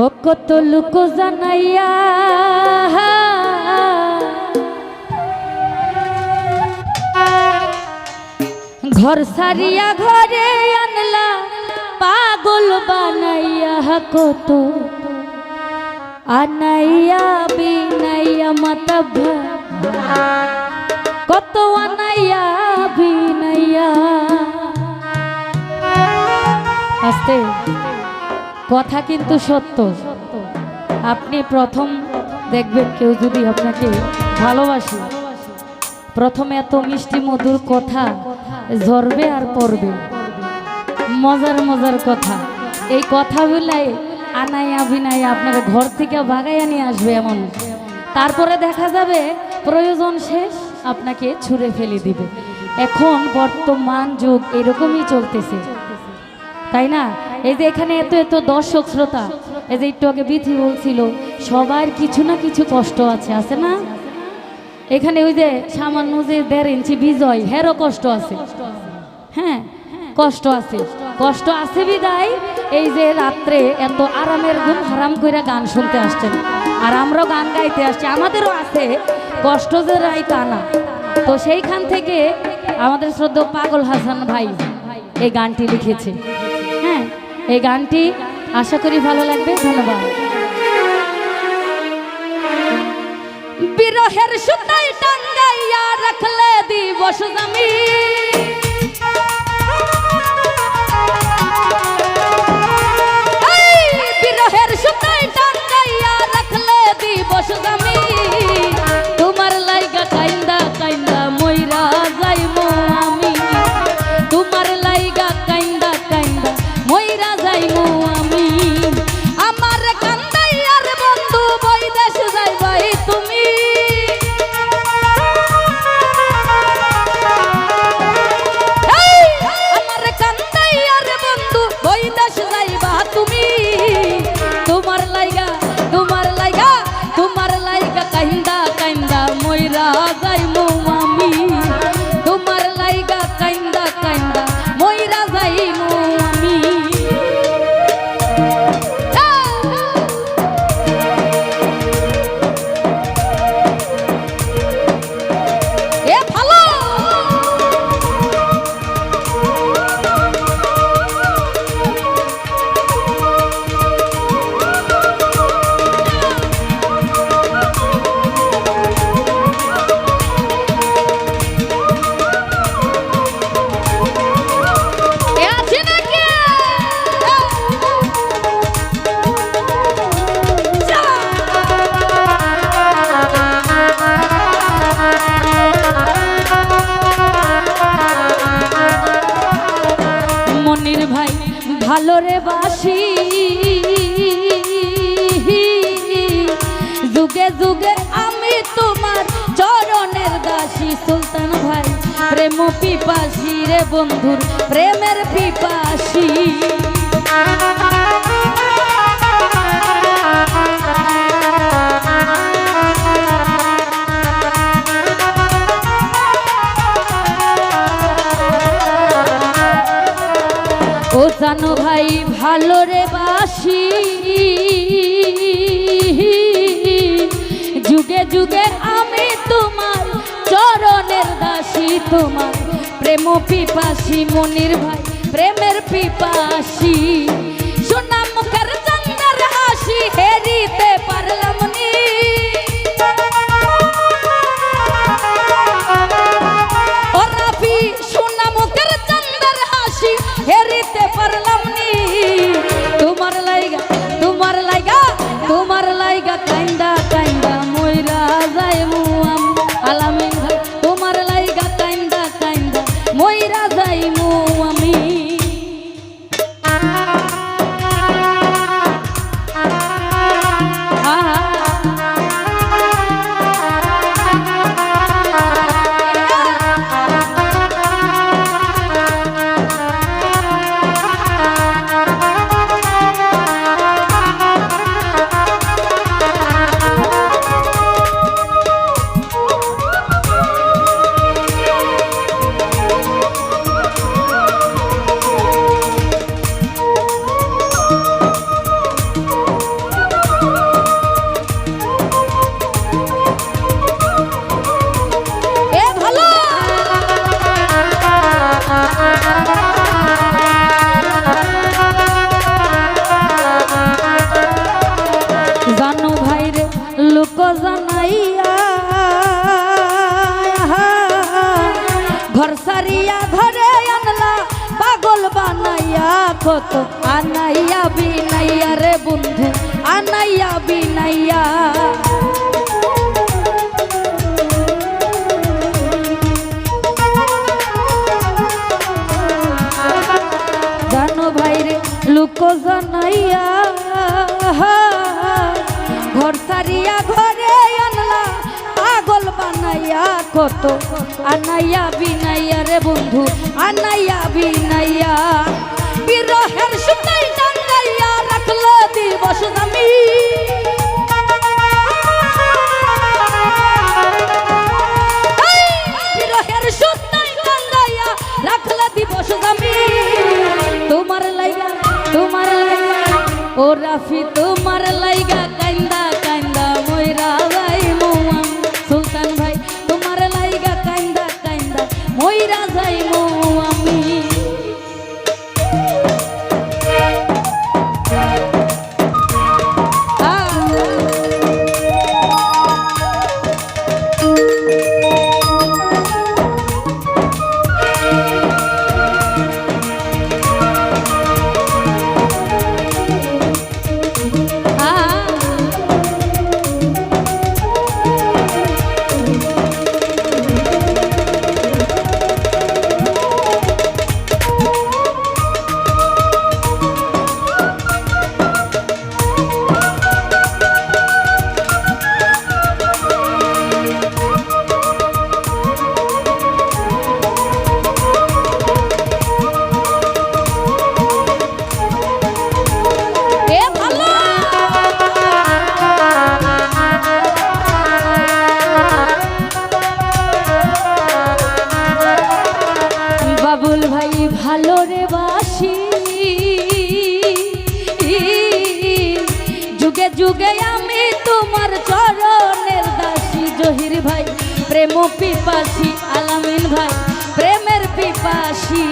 ও কত লোক জানাইয়া ঘর সারিয়া ঘরে আনলা, পাগল বানাইয়া কত আনাইয়া বিনাইয়া মাতব কত আনাইয়া বিনাইয়া। আস্তে। কথা কিন্তু সত্য। আপনি প্রথম দেখবেন কেউ যদি আপনাকে ভালোবাসে, প্রথমে এত মিষ্টি মধুর কথা ঝরবে আর পড়বে। মজার মজার কথা। এই কথাগুলাই আনাই আবিনাই আপনার ঘর থেকে ভাগাইয়া নিয়ে আসবে এমন। তারপরে দেখা যাবে প্রয়োজন শেষ আপনাকে ছুঁড়ে ফেলে দিবে। এখন বর্তমান যুগ এরকমই চলতেছে। তাই না? এই যে এখানে এত এত দর্শক শ্রোতা, এই যে একটু আগে বিধি বলছিল, সবার কিছু না কিছু কষ্ট আছে আছে না? এখানে ওই যে সামান্য যে দেড় ইঞ্চি বিজয়, হেরও কষ্ট আছে। হ্যাঁ কষ্ট আছে। কষ্ট আছে বিদায়, এই যে রাত্রে এত আরামের ঘুম হারাম কইরা গান শুনতে আসছেন। আর আমরাও গান গাইতে আসছি, আমাদেরও আছে, কষ্ট যে রাই তা না। তো সেইখান থেকে আমাদের শ্রদ্ধা পাগল হাসান ভাই এই গানটি লিখেছে। হ্যাঁ এই গানটি আশা করি ভালো লাগবে। ধন্যবাদ। বিরহের সুতায় টাঙ্গাইয়া রাখলে দিবস জমি। পিপাসী রে বন্ধুর প্রেমের পিপাসি। ও জানো ভাই পিপাসী মনির ভাই, প্রেমের পিপাসী। সোনা মুখের চন্দ্রের হাসি হেরিতে পারলাম নি। ও রাফি সোনা মুখের চন্দ্রের হাসি হেরিতে পারলাম নি। তোমার লাইগা কত আনাইয়া বিনাইয়া রে বন্ধু, আনাইয়া বিনাইয়া। জানো ভাইরে লুক জানাইয়া, ঘর সারিয়া ঘরে আনলা, পাগল বানাইয়া কত আনাইয়া বিনাইয়া রে বন্ধু, আনাইয়া বিনাইয়া। বিরহের সুতাই টাঙ্গাইয়া রাখল দিবস দামি বিরহের সুতাই টাঙ্গাইয়া রাখল দিবস দামি তোমার লাইগা তোমার লাইগা ভাই প্রেমের পিপাসী।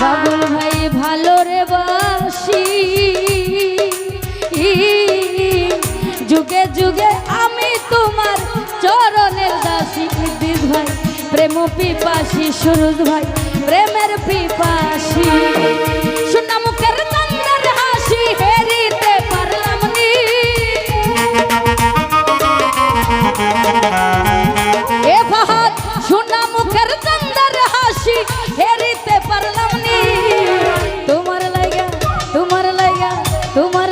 বাবুল ভাই, ভালো রে বাসি। যুগে যুগে আমি তোমার চরণের দাসী নিদিস ভাই, প্রেম পিপাসী সুরজ ভাই, প্রেমের পিপাসী। তোমার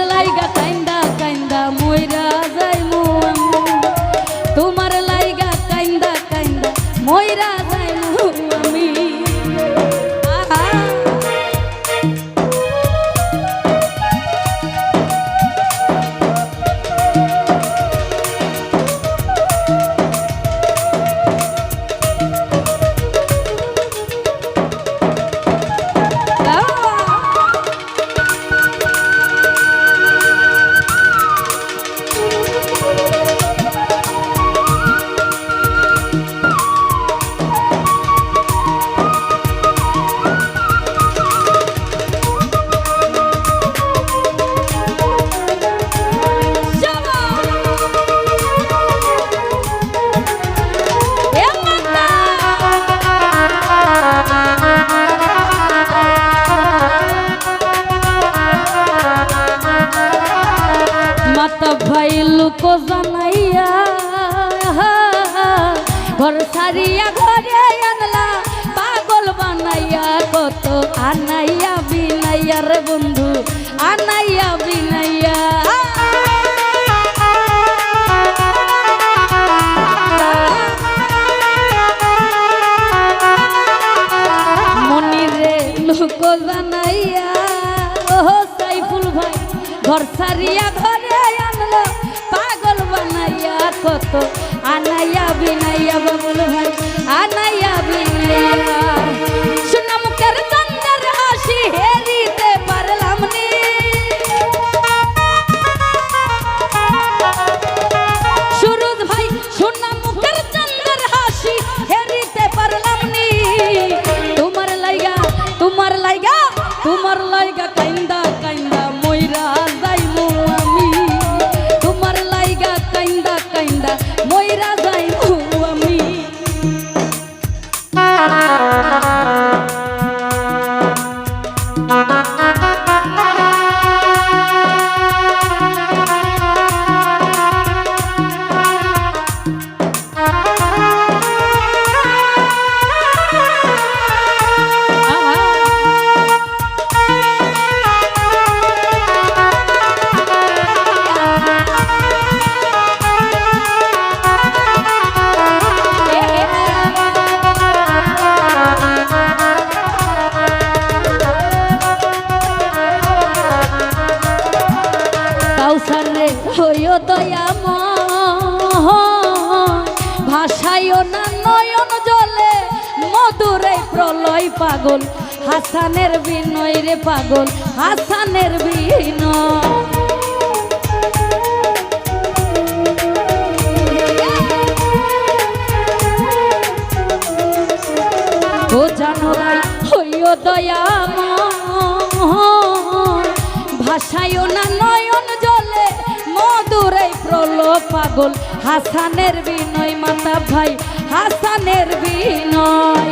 সারিয়া ঘরে আনলো পাগল বানাইয়া কত। আনাইয়া বিনাইয়া বাবুল ভাই আনাইয়া বিনাইয়া দয়াম ভাষায় না, নয়ন জলে। মধুরে প্রলয় পাগল। হাসানের বিনয় রে পাগল। হাসানের বিনয়। দয়াম ভাষায় না পাগল হাসানের বিনয় মাতা ভাই হাসানের বিনয়।